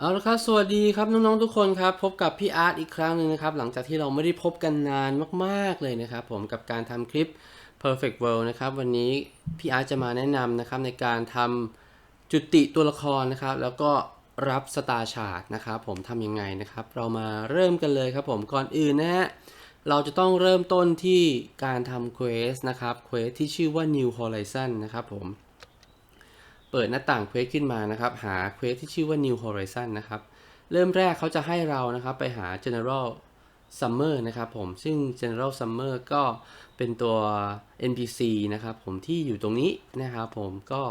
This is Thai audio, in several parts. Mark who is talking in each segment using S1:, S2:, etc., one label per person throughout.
S1: เอาละครับสวัสดีครับน้องๆทุกคนครับพบกับพี่อาร์ตอีกครั้งหนึ่งนะครับหลังจากที่เราไม่ได้พบกันนานมากๆเลยนะครับผมกับการทำคลิป Perfect World นะครับวันนี้พี่อาร์ตจะมาแนะนำนะครับในการทำจุติตัวละครนะครับแล้วก็รับสตาร์ชาร์ตนะครับผมทำยังไงนะครับ เรามาเริ่มกันเลยครับผมก่อนอื่นนะฮะเราจะต้องเริ่มต้นที่การทำเควสนะครับเควสที่ชื่อว่า New Horizon นะครับผม เปิดหน้าต่างเควสขึ้นมานะครับ หาเควสที่ชื่อว่า New Horizon นะครับ เริ่มแรกเขาจะให้เรานะครับไปหา General Summer นะครับผม ซึ่ง General Summer ก็เป็นตัว NPC นะครับผมที่อยู่ตรงนี้นะครับผมก็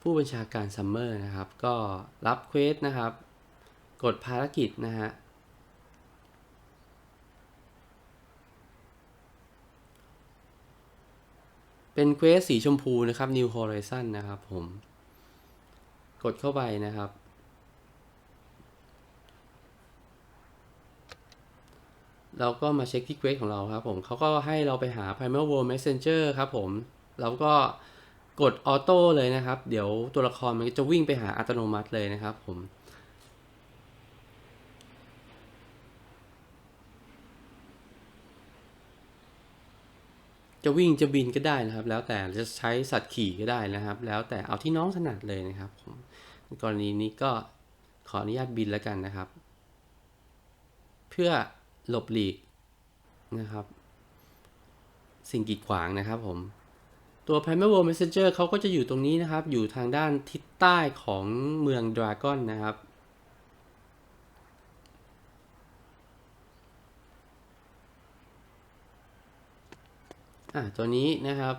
S1: ผู้บัญชาการ Summer นะครับ ก็รับเควสนะครับ กดภารกิจนะฮะ เป็นเควสสีชมพูนะครับ New Horizon นะครับผม กดเข้าไปนะครับ เราก็มาเช็คที่เควสของเราครับผมเขาก็ให้เราไปหา Primal World Messenger ครับผม เราก็กดออโต้เลยนะครับ เดี๋ยวตัวละครมันก็จะวิ่งไปหาอัตโนมัติเลยนะครับผม จะวิ่งจะบินก็ได้นะครับ แล้วแต่จะใช้สัตว์ขี่ก็ได้นะครับ แล้วแต่เอาที่น้องถนัดเลยนะครับผมกรณีนี้ก็ขออนุญาตบินแล้วกันนะครับ เพื่อหลบหลีกนะครับ สิ่งกีดขวางนะครับผมตัว Primal World Messenger เขาก็จะอยู่ตรงนี้นะครับ อยู่ทางด้านทิศใต้ของเมืองดราก้อนนะครับ อะตัวนี้นะครับ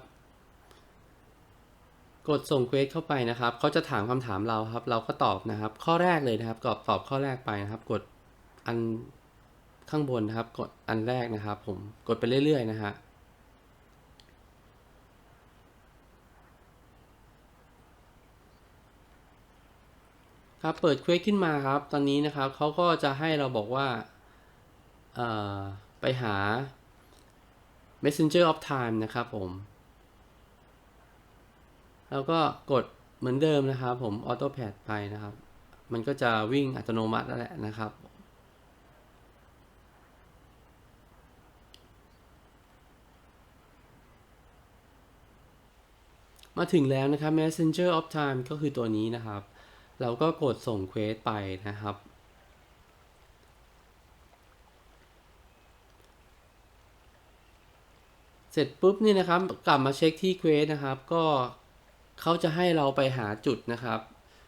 S1: กดส่งเควสเข้าไปนะครับเขาจะถามคำถามเราครับ เราก็ตอบนะครับ ข้อแรกเลยนะครับกอบตอบข้อแรกไปนะครับ กดอันข้างบนนะครับ กดอันแรกนะครับ ผมกดไปเรื่อยๆนะฮะครับเปิดเควสขึ้นมาครับ ตอนนี้นะครับเขาก็จะให้เราบอกว่าเอ่อไปหา Messenger of Time นะครับผม แล้วก็กดเหมือนเดิมนะครับผม Auto Pad ไปนะครับ มันก็จะวิ่งอัตโนมัติแล้วแหละนะครับมาถึงแล้วนะครับ Messenger of Time ก็คือตัวนี้นะครับ เราก็กดส่งเควสไปนะครับ เสร็จปุ๊บนี่นะครับกลับมาเช็คที่เควสนะครับ ก็เขาจะให้เราไปหาจุดนะครับ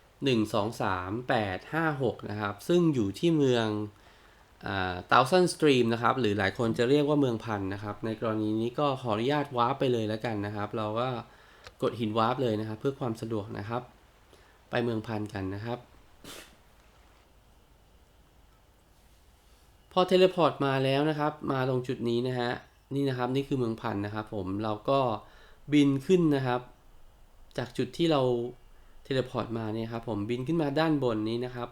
S1: 1 2 3 8 5 6 นะครับ ซึ่งอยู่ที่เมืองเตาซันสตรีมนะครับ หรือหลายคนจะเรียกว่าเมืองพันนะครับ ในกรณีนี้ก็ขออนุญาตวาร์ปไปเลยแล้วกันนะครับ เราก็กดหินวาร์ปเลยนะครับ เพื่อความสะดวกนะครับ ไปเมืองพันกันนะครับ พอเทเลพอร์ตมาแล้วนะครับ มาตรงจุดนี้นะฮะ นี่นะครับนี่คือเมืองพันนะครับผมเราก็บินขึ้นนะครับ จากจุดที่เราเทเลพอร์ตมาเนี่ยครับผมบินขึ้นมาด้านบนนี้นะครับ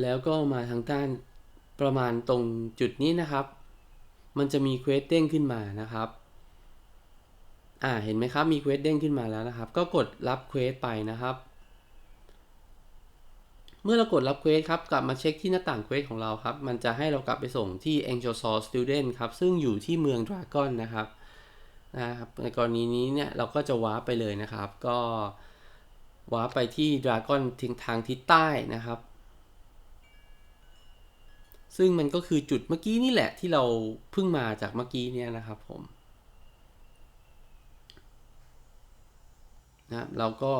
S1: แล้วก็มาทางด้านประมาณตรงจุดนี้นะครับ มันจะมีเควสเด้งขึ้นมานะครับอ่าเห็นไหมครับมีเควสเด้งขึ้นมาแล้วนะครับ ก็กดรับเควสไปนะครับ เมื่อเรากดรับเควสครับ กลับมาเช็คที่หน้าต่างเควสของเราครับ มันจะให้เรากลับไปส่งที่ Angel Soul Student ครับ ซึ่งอยู่ที่เมือง Dragon นะครับนะครับ ในกรณีนี้เนี่ยเราก็จะวาร์ปไปเลยนะครับ ก็วาร์ปไปที่ Dragon ทิงทางทิศใต้นะครับ ซึ่งมันก็คือจุดเมื่อกี้นี่แหละที่เราเพิ่งมาจากเมื่อกี้เนี่ยนะครับผมนะเราก็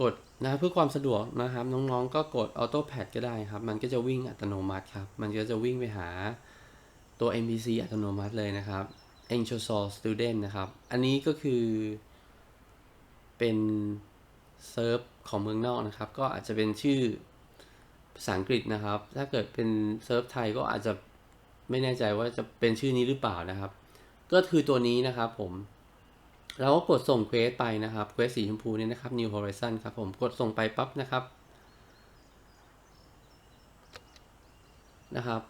S1: กด นะเพื่อความสะดวกนะครับ น้องๆ ก็กด Auto Pad ก็ได้ครับ มันก็จะวิ่งอัตโนมัติครับ มันก็จะวิ่งไปหาตัว NPC อัตโนมัติเลยนะครับ Angel Soul Student นะครับ อันนี้ก็คือเป็นเซิร์ฟของเมืองนอกนะครับ ก็อาจจะเป็นชื่อภาษาอังกฤษนะครับ ถ้าเกิดเป็นเซิร์ฟไทยก็อาจจะไม่แน่ใจว่าจะเป็นชื่อนี้หรือเปล่านะครับ ก็คือตัวนี้นะครับผม เราก็กดส่งเควสไปนะครับเควสสีชมพูนี่นะครับ New Horizon ครับผมกดส่งไปปั๊บนะครับนะครับ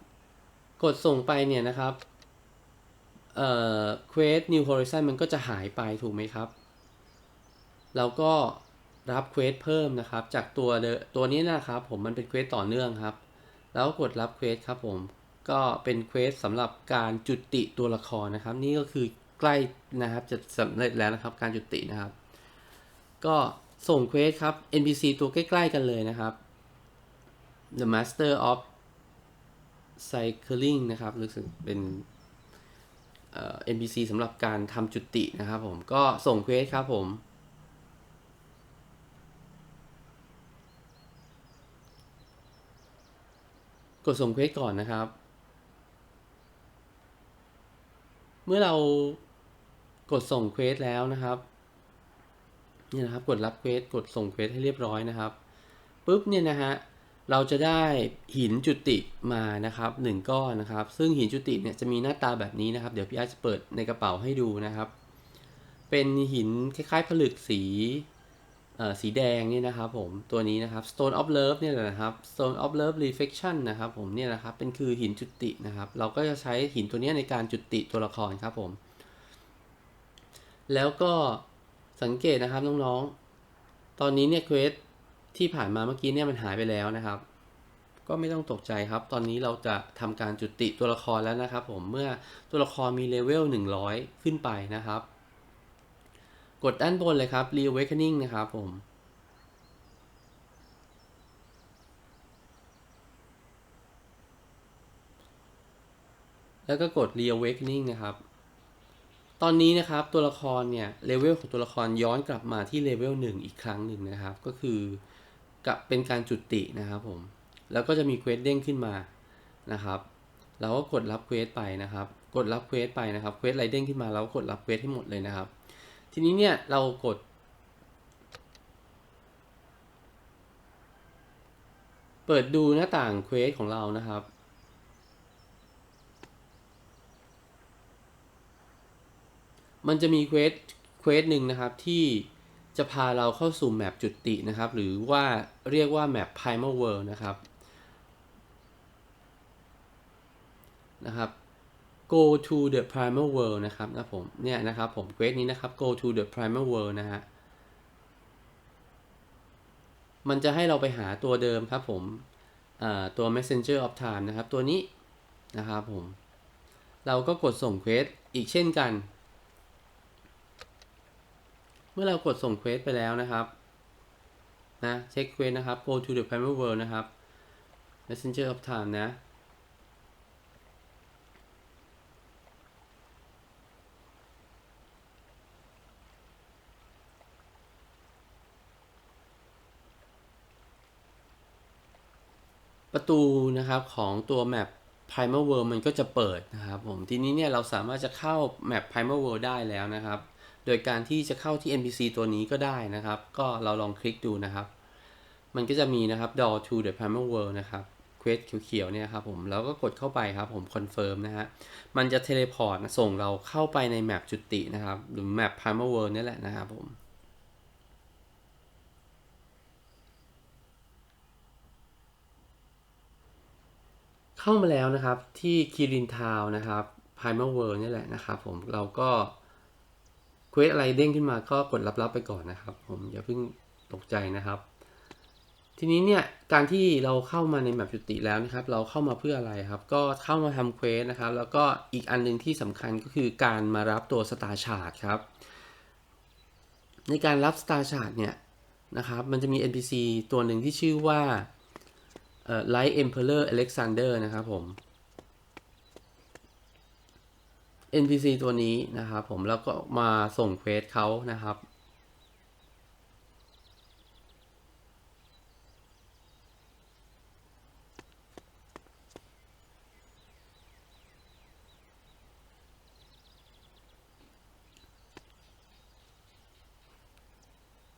S1: กดส่งไปเนี่ยนะครับเอ่อ Quest New Horizon มันก็จะหายไปถูกไหมครับ เราก็รับเควสเพิ่มนะครับ จากตัวตัวนี้นะครับผมมันเป็นเควสต่อเนื่องครับ แล้วกดรับเควสครับผมก็เป็นเควสสำหรับการจุติตัวละครนะครับ นี่ก็คือ ใกล้นะครับจะสำเร็จแล้วนะครับ การจุตินะครับ ก็ส่งเควสครับ NPC ตัวใกล้ๆกันเลยนะครับ The Master of Cycling นะครับรู้สึกเป็นเอ่อ NPC สำหรับการทำจุตินะครับผมก็ส่งเควสครับผมกดส่งเควสก่อนนะครับ เมื่อเรา กดส่งเควสแล้วนะครับนี่นะครับกดรับเควสกดส่งเควสให้เรียบร้อยนะครับปุ๊บเนี่ยนะฮะเราจะได้หินจุติมานะครับหนึ่งก้อนนะครับ ซึ่งหินจุติเนี่ยจะมีหน้าตาแบบนี้นะครับ เดี๋ยวพี่อาร์จะเปิดในกระเป๋าให้ดูนะครับ เป็นหินคล้ายๆผลึกสีสีแดงเนี่ยนะครับผมตัวนี้นะครับ Stone of Love เนี่ยแหละนะครับ Stone of Love Reflection นะครับผมเนี่ยนะครับเป็นคือหินจุตินะครับ เราก็จะใช้หินตัวนี้ในการจุติตัวละครครับผม แล้วก็สังเกตนะครับน้องๆ ตอนนี้เนี่ยเควสที่ผ่านมาเมื่อกี้เนี่ยมันหายไปแล้วนะครับ ก็ไม่ต้องตกใจครับ ตอนนี้เราจะทำการจุติตัวละครแล้วนะครับ ผมเมื่อตัวละครมีเลเวล100 ขึ้นไปนะครับ กดด้านบนเลยครับ Reawakening นะครับผมแล้วก็กด Reawakening นะครับ ตอนนี้นะครับตัวละครเนี่ยเลเวลของตัวละครย้อนกลับมาที่เลเวล1อีกครั้งหนึ่งนะครับ ก็คือกับเป็นการจุตินะครับผม แล้วก็จะมีเควสเด้งขึ้นมานะครับเราก็กดรับเควสไปนะครับ กดรับเควสไปนะครับเควสอะไรเด้งขึ้นมาเราก็กดรับเควสให้หมดเลยนะครับ ทีนี้เนี่ยเรากด เปิดดูหน้าต่างเควสของเรานะครับ มันจะมีเควสเควสหนึ่งนะครับที่จะพาเราเข้าสู่แมปจุตินะครับ หรือว่าเรียกว่าแมป Primal World นะครับนะครับ go to the primal world นะครับนะผมเนี่ยนะครับผมเควสนี้นะครับ go to the primal world นะฮะมันจะให้เราไปหาตัวเดิมครับผมตัว messenger of time นะครับ ตัวนี้นะครับผม เราก็กดส่งเควสอีกเช่นกัน มื่อเรากดส่งเควสไปแล้วนะครับนะเช็คเควสนะครับ go to the primal world นะครับ messenger of time นะ ประตูนะครับของตัวแมป Primal World มันก็จะเปิดนะครับผม ทีนี้เนี่ยเราสามารถจะเข้าแมป Primal World ได้แล้วนะครับ โดยการที่จะเข้าที่ NPC ตัวนี้ก็ได้นะครับ ก็เราลองคลิกดูนะครับ มันก็จะมีนะครับ Door to the Primal World นะครับ เควสเขียวๆเนี่ยครับผม แล้วก็กดเข้าไปครับผมคอนเฟิร์มนะฮะ มันจะเทเลพอร์ตส่งเราเข้าไปในแมปจุตินะครับ หรือแมป Primal World นี่แหละนะครับผมเข้ามาแล้วนะครับที่คิรินทาวนะครับ Primal World นี่แหละนะครับผมเราก็ เควสอะไรเด้งขึ้นมาก็กดรับๆไปก่อนนะครับ ผมอย่าเพิ่งตกใจนะครับ ทีนี้เนี่ยการที่เราเข้ามาในแมปจุติแล้วนะครับ เราเข้ามาเพื่ออะไรครับ ก็เข้ามาทำเควสนะครับ แล้วก็อีกอันหนึ่งที่สำคัญก็คือการมารับตัวสตาร์ชาร์ดครับ ในการรับสตาร์ชาร์ดเนี่ยนะครับมันจะมี NPC ตัวหนึ่งที่ชื่อว่าเอ่อ Light Emperor Alexander นะครับผม NPC ตัวนี้นะครับผมแล้วก็มาส่งเควสเขานะครับ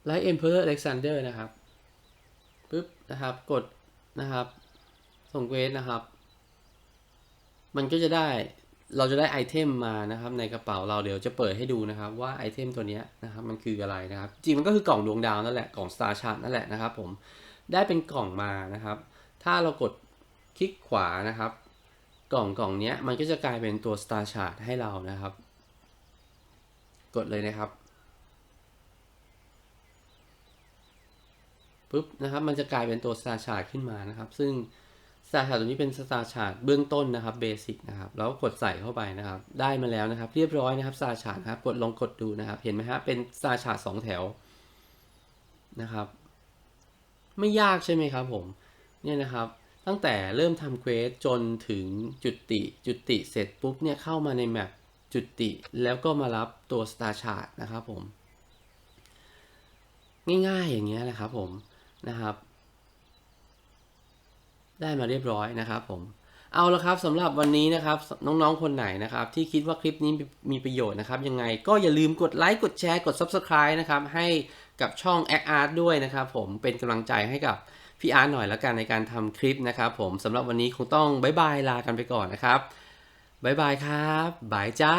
S1: Light Emperor Alexander นะครับปึ๊บนะครับกดนะครับ ส่งเควสนะครับ มันก็จะได้ เราจะได้ไอเทมมานะครับในกระเป๋าเราเดี๋ยวจะเปิดให้ดูนะครับว่าไอเทมตัวนี้นะครับมันคืออะไรนะครับจริงมันก็คือกล่องดวงดาวนั่นแหละกล่อง Star Chart นั่นแหละนะครับผมได้เป็นกล่องมานะครับ ถ้าเรากดคลิกขวานะครับ กล่องกล่องนี้มันก็จะกลายเป็นตัว Star Chart ให้เรานะครับ กดเลยนะครับปุ๊บนะครับมันจะกลายเป็นตัว Star Chart ขึ้นมานะครับ ซึ่ง Star Chart ตัวนี้เป็น Star Chart เบื้องต้นนะครับเบสิกนะครับแล้วกดใส่เข้าไปนะครับ ได้มาแล้วนะครับ เรียบร้อยนะครับ Star Chart นะครับกดลองกดดูนะครับ เห็นไหมฮะเป็น Star Chart สองแถวนะครับ ไม่ยากใช่ไหมครับผมเนี่ยนะครับ ตั้งแต่เริ่มทำเควสจนถึงจุติ จุติเสร็จปุ๊บเนี่ยเข้ามาในแมปจุติแล้วก็มารับตัว Star Chart นะครับผม ง่ายๆอย่างเงี้ยแหละครับผมนะครับ ได้มาเรียบร้อยนะครับผมเอาละครับสำหรับวันนี้นะครับน้องๆคนไหนนะครับ ที่คิดว่าคลิปนี้มีประโยชน์นะครับ ยังไงก็อย่าลืมกดไลค์กดแชร์กด Subscribe นะครับให้กับช่อง Act Art ด้วยนะครับ ผมเป็นกำลังใจให้กับพี่อาร์ตหน่อยละกันในการทำคลิปนะครับ ผมสำหรับวันนี้คงต้องบายบายลากันไปก่อนนะครับบายบายครับบายจ้า